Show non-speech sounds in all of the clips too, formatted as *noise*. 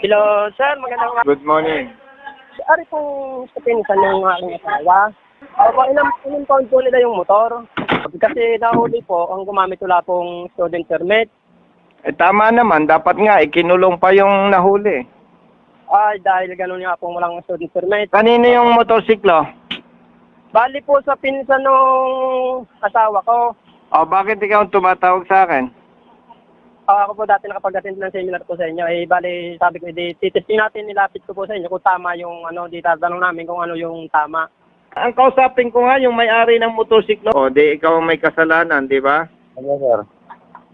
Hello, sir. Magandang umaga. Good morning. Ari pong sa pinsan ng aking asawa. Opo, ilang, ilang taon po nila yung motor. Kasi nahuli po, ang gumamit wala pong student permit. Eh tama naman, dapat nga ikinulong pa yung nahuli. Ay, dahil ganun nga pong walang student permit. Kanino yung motorsiklo? Bali po sa pinsan ng asawa ko. O bakit ikaw ang tumatawag sa akin? Ah, ako po dati nakapag-attend ng seminar po sa inyo. Eh, bali, sabi ko, di, titesting natin, nilapit ko po sa inyo kung tama yung ano, di tatanong namin kung ano yung tama. Ang kausapin ko nga yung may-ari ng motorsiklo. O di ikaw ang may kasalanan, di ba? Ano, sir?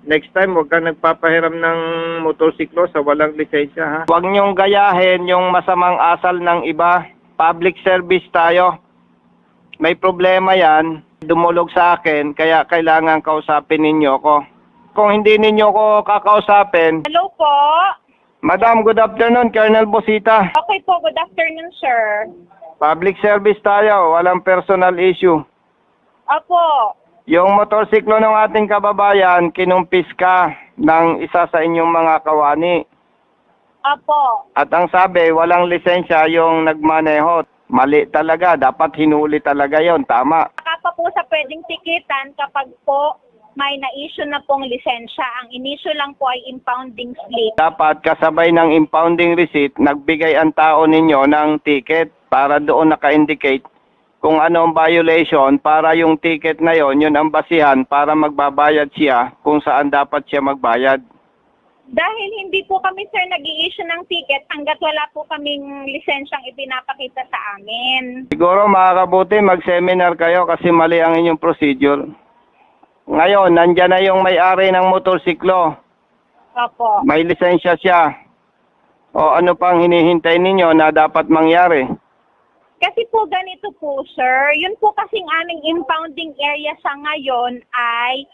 Next time, huwag kang nagpapahiram ng motorsiklo sa walang lisensya, ha? Huwag niyong gayahin yung masamang asal ng iba. Public service tayo. May problema yan. Dumulog sa akin, kaya kailangan kausapin ninyo ko. Kung hindi ninyo ko kakausapin, Hello po. Madam, good afternoon, Colonel Bosita. Okay po, good afternoon, sir. Public service tayo, walang personal issue. Apo, Yung motorsiklo ng ating kababayan, kinumpis ka ng isa sa inyong mga kawani. apo. At ang sabi, walang lisensya yung nagmaneho. Mali talaga, dapat hinuli talaga yon tama. Saka pa po sa pwedeng tikitan kapag po may na-issue na pong lisensya. Ang in-issue lang po ay impounding slip. Dapat kasabay ng impounding receipt, nagbigay ang tao ninyo ng ticket para doon naka-indicate kung ano ang violation para yung ticket na yon, yun ang basihan para magbabayad siya kung saan dapat siya magbayad. Dahil hindi po kami, sir, nag issue ng ticket hanggat wala po kaming lisensyang ipinapakita sa amin. Siguro makakabuti mag-seminar kayo kasi mali ang inyong procedure. Ngayon, nandyan na yung may-ari ng motorsiklo. Apo. May lisensya siya. O ano pang hinihintay ninyo na dapat mangyari? Kasi po ganito po, sir. Yun po kasing aming impounding area sa ngayon ay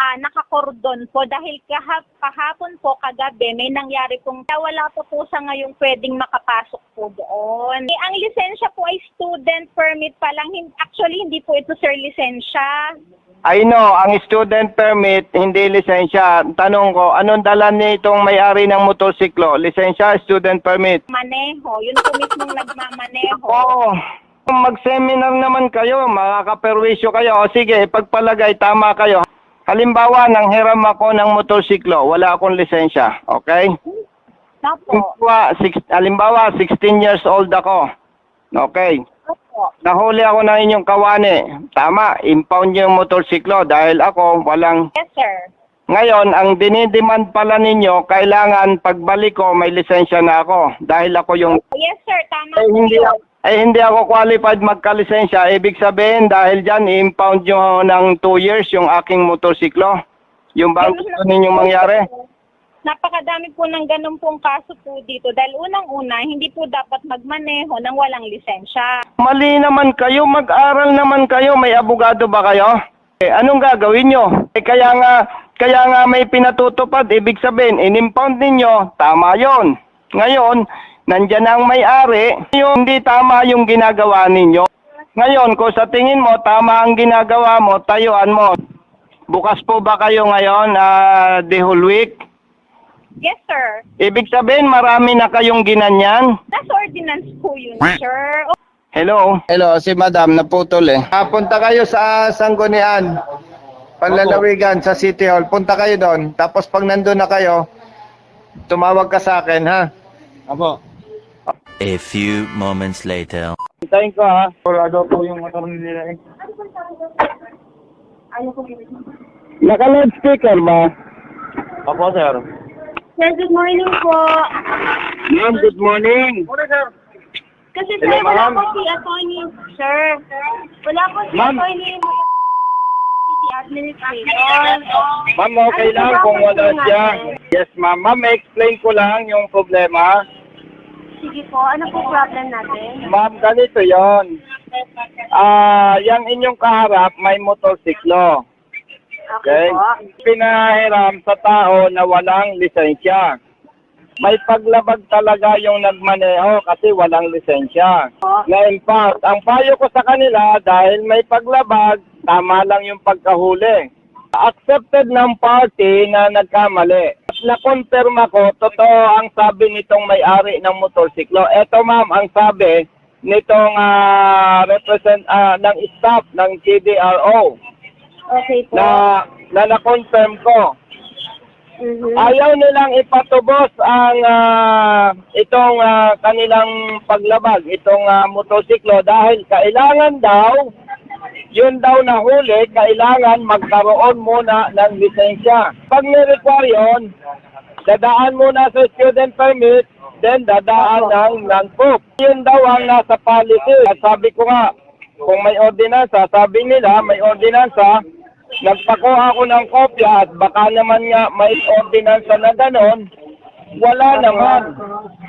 ah, nakakordon po dahil kahap, kahapon po kagabi may nangyari pong wala po po sa ngayong pwedeng makapasok po doon. Eh, ang lisensya po ay student permit pa lang. Actually, hindi po ito sir lisensya. I know, ang student permit, hindi lisensya. Tanong ko, anong dala nitong may-ari ng motorsiklo? Lisensya, student permit? Maneho. Yun po mismong nagmamaneho. Oo. Mag-seminar naman kayo, makakaperwisyo kayo. O sige, pagpalagay, tama kayo. Halimbawa, nang hiram ako ng motorsiklo, wala akong lisensya. Okay? Opo. Halimbawa, six, halimbawa, 16 years old ako. Okay. Nahuli ako ng inyong kawani. Tama, impound yung motorsiklo dahil ako walang... Yes, sir. Ngayon, ang dinidemand pala ninyo, kailangan pagbalik ko may lisensya na ako. Dahil ako yung... Yes, sir. Tama Eh, po hindi, yun. eh, hindi ako qualified magkalisensya. Ibig sabihin, dahil dyan, i-impound nyo ng 2 years yung aking motorsiklo. Yung ba ang gusto ninyong mangyari? Napakadami po ng ganun pong kaso po dito dahil unang-una, hindi po dapat magmaneho ng walang lisensya. Mali naman kayo, mag-aral naman kayo. May abogado ba kayo? Eh, anong gagawin nyo? Eh, kaya nga, kaya nga may pinatutupad. Ibig sabihin, in-impound ninyo, tama yon. Ngayon, nandyan ang may-ari, yung hindi tama yung ginagawa ninyo. Ngayon, kung sa tingin mo, tama ang ginagawa mo, tayuan mo. Bukas po ba kayo ngayon, ah, the whole week? Yes, sir. Ibig sabihin, marami na kayong ginanyan? Nasa ordinance po yun, sir. O, Hello? Hello, si Madam, naputol eh. Punta kayo sa Sanggunian, Panlalawigan, sa City Hall. Punta kayo doon. Tapos pag nandun na kayo, tumawag ka sa akin, ha? Apo. A few moments later. Hintayin ko, ha? Sigurado po yung motor nila eh. Naka-loudspeaker ba? Opo, sir. Sir, good morning po. Ma'am, good morning. Kasi sir, Hello, wala ma'am. po si attorney, sir. Wala po si Ma'am. attorney si administrator. Ma'am, okay Ano lang ba kung wala yung siya. natin? Yes, ma'am. Ma'am, explain ko lang yung problema. Sige po, ano po problem natin? Ma'am, ganito yon. Ah, yung inyong kaharap may motorsiklo. Okay? Pinahiram sa tao na walang lisensya. May paglabag talaga yung nagmaneho kasi walang lisensya. Na-impact. Ang payo ko sa kanila, dahil may paglabag, tama lang yung pagkahuli. accepted ng party na nagkamali. At na-confirm ako, totoo ang sabi nitong may-ari ng motorsiklo. Eto ma'am, ang sabi nitong ah, represent ah, ng staff ng TDRO Okay po. na na na-confirm ko. Mhm. Ayaw nilang ipatubos ang ah, itong ah, kanilang paglabag, itong ah, motorsiklo dahil kailangan daw yun daw na huli, kailangan magkaroon muna ng lisensya. Pag ni-require yun, dadaan muna sa student permit, then dadaan ng non-proof. Yun daw ang nasa policy. At sabi ko nga, kung may ordinansa, sabi nila may ordinansa, nagpakuha ako ng kopya at baka naman nga may ordinansa na ganon, wala naman.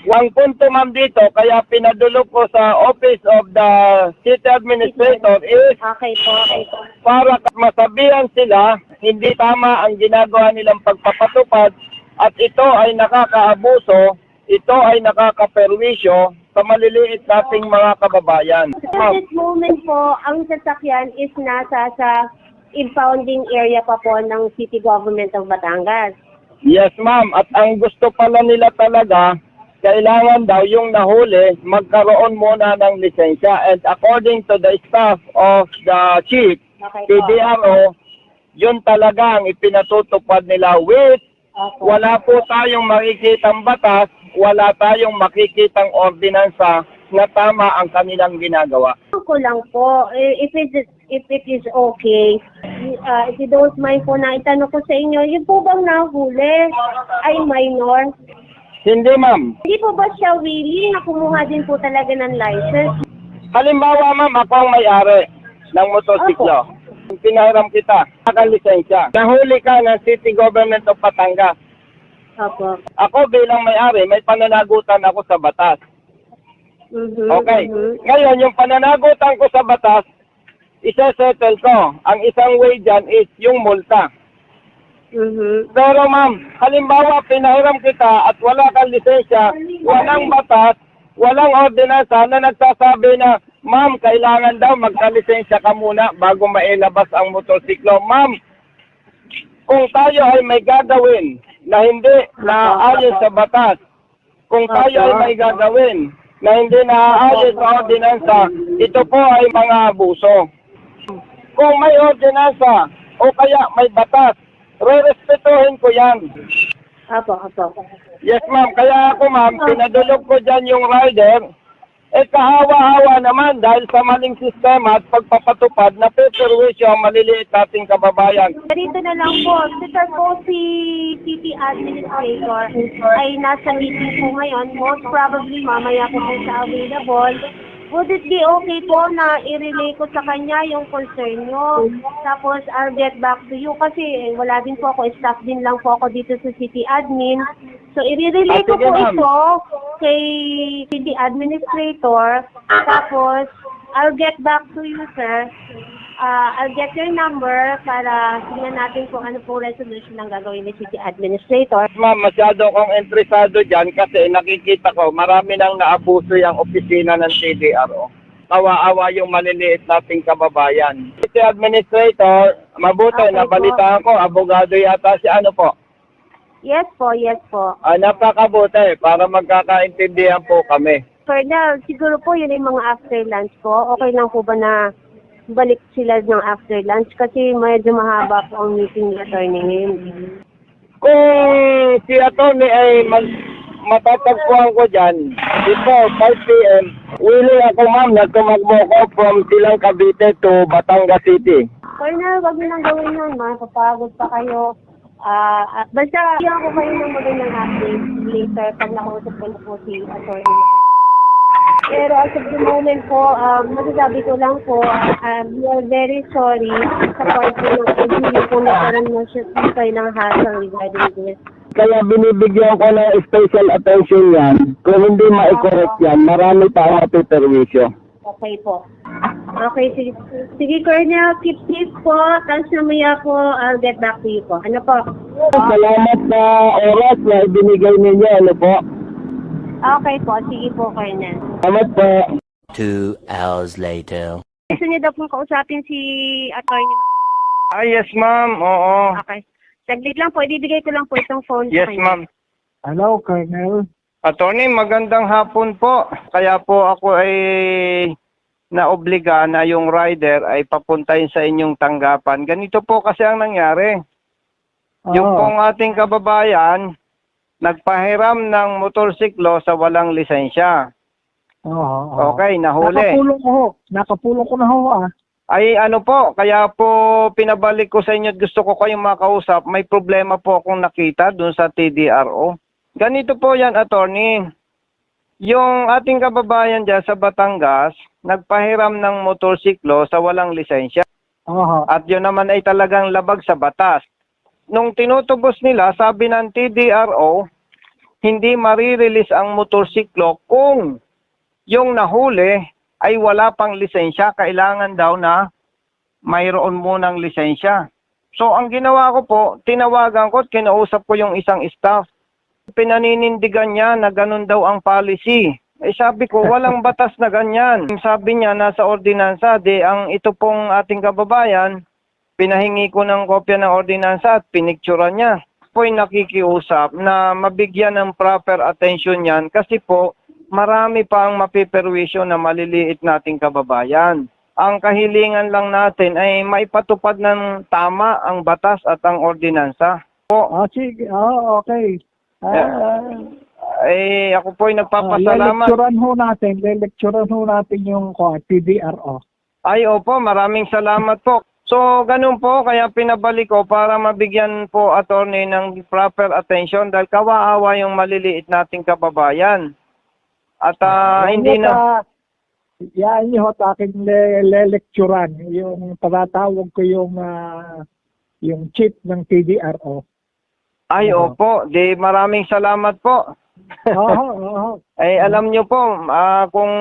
Ang punto ma'am dito, kaya pinadulog ko sa Office of the City Administrator is Okay po, okay po. para masabihan sila hindi tama ang ginagawa nilang pagpapatupad at ito ay nakakaabuso, ito ay nakakaperwisyo sa maliliit nating mga kababayan. At this moment po, ang sasakyan is nasa sa impounding area pa po ng City Government of Batangas. Yes ma'am, at ang gusto pala nila talaga, kailangan daw yung nahuli magkaroon muna ng lisensya and according to the staff of the chief, Okay. PDRO, yun talaga ang ipinatutupad nila with Opo. wala po tayong makikitang batas, wala tayong makikitang ordinansa na tama ang kanilang ginagawa. ko lang po, eh, if it is, if it is okay, uh, if you don't mind po na itanong ko sa inyo, yung po bang nahuli ay minor? Hindi ma'am. Hindi po ba siya willing na kumuha din po talaga ng license? Halimbawa ma'am, ako ang may-ari ng motorsiklo. Pinahiram kita, ang lisensya. Nahuli ka ng City Government of Batangas. Opo. Ako bilang may-ari, may pananagutan ako sa batas. Mhm, Okay. mhm. Ngayon, yung pananagutan ko sa batas, isa-settle ko. Ang isang way dyan is yung multa. Mhm. Pero ma'am, halimbawa pinahiram kita at wala kang lisensya, walang batas, walang ordinansa na nagsasabi na, ma'am, kailangan daw magkalisensya ka muna bago mailabas ang motorsiklo. Ma'am, kung tayo ay may gagawin na hindi naaayon sa batas, kung tayo ay may gagawin na hindi naaayon sa ordinansa, ito po ay mga abuso. Kung may ordinansa o kaya may batas, re-respetuhin ko yan. Opo, opo. Yes ma'am, kaya ako ma'am, pinadulog ko dyan yung rider, eh kahawa-hawa naman dahil sa maling sistema at pagpapatupad na peperwisyo ang maliliit nating kababayan. Dito na lang po, Sir po si City Administrator ay nasa meeting po ngayon. Most probably mamaya po po siya available. Would it be okay po na i-relay ko sa kanya yung concern nyo? Tapos I'll get back to you kasi eh, wala din po ako, staff din lang po ako dito sa City Admin. So i-relay ko po ito kay City Administrator. Tapos I'll get back to you, sir. Ah, I'll get your number para tingnan natin kung ano po resolution ang gagawin ni City Administrator. Ma'am, masyado akong interesado dyan kasi nakikita ko marami nang naabuso yung opisina ng CDRO. Kawa-awa yung maliliit nating kababayan. City Administrator, mabuti, Okay po. nabalitaan ko, abogado yata si ano po. Yes po, yes po. Ah, napakabuti para magkakaintindihan po kami. Colonel, siguro po yun yung mga after lunch po. Okay lang po ba na balik sila ng after lunch kasi medyo mahaba po ang meeting ni Attorney ngayon. Kung si attorney ay mag, matatagpuan ko dyan, before 5 p.m., willing ako ma'am na tumagmo ko from Silang Cavite to Batangas City. Colonel, wag niyo nang gawin yun. Mapapagod pa kayo. Ah, uh, basta bigyan ko kayo ng magandang update later pag nakausap ko na po si Attorney Pero as of the moment po, um, masasabi ko lang po, um, we are very sorry sa part po ng LGU po nagkaroon na siya kayo ng hassle regarding this. Kaya binibigyan ko ng special attention yan. Kung hindi ma-correct yan, marami pa ang mapiperwisyo. Okay po. Okay, sige. Sige, Colonel, keep safe po. Tapos namaya po, I'll get back to you po. Ano po? Salamat sa oras na ibinigay ninyo. Ano po? Okay po, sige po, Colonel. Salamat po. Two hours later. Gusto niyo daw pong kausapin si attorney. Ah, yes, ma'am. Oo. Okay. Saglit lang po, ibibigay ko lang po itong phone Yes, sa kanya. ma'am. Hello, Colonel. Attorney, magandang hapon po. Kaya po ako ay naobliga na yung rider ay papuntahin sa inyong tanggapan. Ganito po kasi ang nangyari. Yung Oo. pong ating kababayan, nagpahiram ng motorsiklo sa walang lisensya. Oo, oo. Okay, nahuli. Nakapulong ko ho. Nakapulong ko na ho ah. Ay ano po, kaya po pinabalik ko sa inyo at gusto ko kayong makausap. May problema po akong nakita dun sa TDRO. Ganito po yan, attorney. Yung ating kababayan dyan sa Batangas, nagpahiram ng motorsiklo sa walang lisensya. Oo. At yun naman ay talagang labag sa batas. Nung tinutubos nila, sabi ng TDRO, hindi marirelease ang motorsiklo kung yung nahuli ay wala pang lisensya. Kailangan daw na mayroon munang lisensya. So ang ginawa ko po, tinawagan ko at kinausap ko yung isang staff. Pinaninindigan niya na ganun daw ang policy. Eh sabi ko, walang *laughs* batas na ganyan. Sabi niya, nasa ordinansa, di ang ito pong ating kababayan, pinahingi ko ng kopya ng ordinansa at pinicturean niya. Po'y nakikiusap na mabigyan ng proper attention yan kasi po marami pang mapiperwisyo na maliliit nating kababayan. Ang kahilingan lang natin ay maipatupad ng tama ang batas at ang ordinansa. Po, Ah, sige. Ah, okay. Ah, eh ako po'y ah, nagpapasalamat. lelekturan ho natin. Lelekturan ho natin yung ko, TDRO. Ay, opo, maraming salamat po. So, ganun po, kaya pinabalik ko para mabigyan po attorney ng proper attention dahil kawaawa yung maliliit nating kababayan. At Yan hindi na... Yan yung hot aking le- lelekturan. Yung patatawag ko yung ah, yung chief ng TDRO. Ay, Oo. opo, di maraming salamat po. Oo, *laughs* oo. Ay, alam nyo po, ah, kung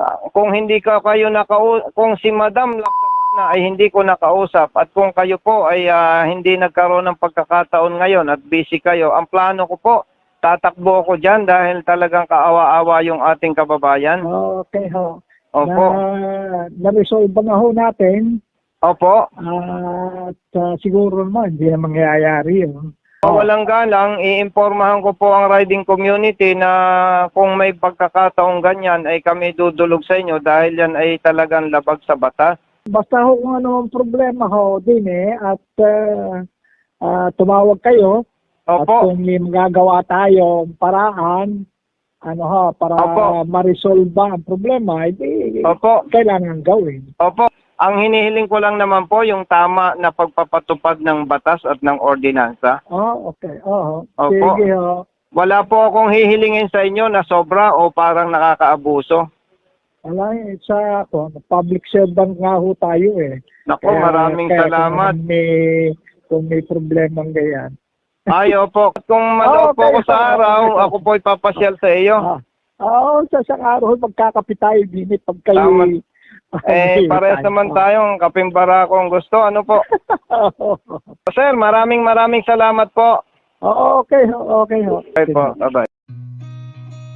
ah, kung hindi ka kayo nakau kung si Madam Laksamana ay hindi ko nakausap at kung kayo po ay ah, hindi nagkaroon ng pagkakataon ngayon at busy kayo, ang plano ko po, tatakbo ako dyan dahil talagang kaawa-awa yung ating kababayan. Okay ho. Opo. Na, na-resolve na ho natin Opo. at ah, siguro naman hindi na mangyayari yun. Walang galang, iimpormahan ko po ang riding community na kung may pagkakataong ganyan ay kami dudulog sa inyo dahil yan ay talagang labag sa batas. Basta ho kung ano ang problema ho din eh at ah, ah, tumawag kayo at Opo. kung may magagawa tayo paraan ano ho para Opo. ma-resolve ang problema edi Opo. kailangan gawin. Opo. Ang hinihiling ko lang naman po yung tama na pagpapatupad ng batas at ng ordinansa. Oh, okay. Oo. Opo. Sige ho. Wala po akong hihilingin sa inyo na sobra o parang nakakaabuso. Wala eh, sa ako, public servant nga ho tayo eh. Nako, maraming kaya salamat. Kung may, kung may problema ganyan. Ay, opo. Kung *laughs* manood po Okay, ako sa araw, ako po ipapasyal sa iyo. Ah, Oo, sa isang araw magkakapit tayo eh, pag kayo... Tama. Eh, parehas naman tayong kaping barako ang gusto. Ano po? *laughs* Sir, maraming maraming salamat po. Oo, okay ho, okay ho. Okay po. Bye-bye.